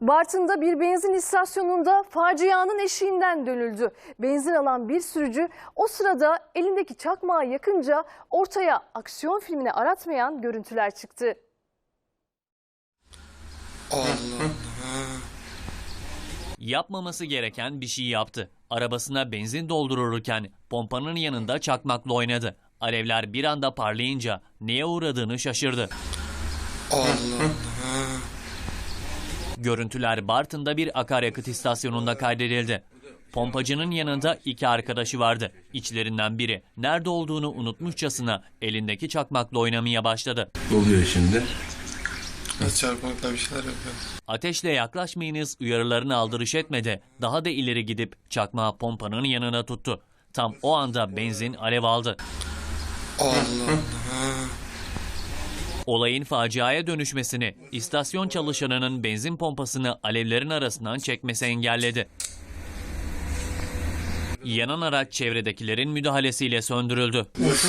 Bartın'da bir benzin istasyonunda facianın eşiğinden dönüldü. Benzin alan bir sürücü o sırada elindeki çakmağı yakınca ortaya aksiyon filmini aratmayan görüntüler çıktı. Yapmaması gereken bir şey yaptı. Arabasına benzin doldururken pompanın yanında çakmakla oynadı. Alevler bir anda parlayınca neye uğradığını şaşırdı. Görüntüler Bartın'da bir akaryakıt istasyonunda kaydedildi. Pompacının yanında iki arkadaşı vardı. İçlerinden biri nerede olduğunu unutmuşçasına elindeki çakmakla oynamaya başladı. Ne oluyor şimdi? Çarpmakla bir şeyler yapıyor. Ateşle yaklaşmayınız uyarılarını aldırış etmedi. Daha da ileri gidip çakmağı pompanın yanına tuttu. Tam o anda benzin alev aldı. Allah. Olayın faciaya dönüşmesini istasyon çalışanının benzin pompasını alevlerin arasından çekmesi engelledi. Yanan araç çevredekilerin müdahalesiyle söndürüldü. Yanmış.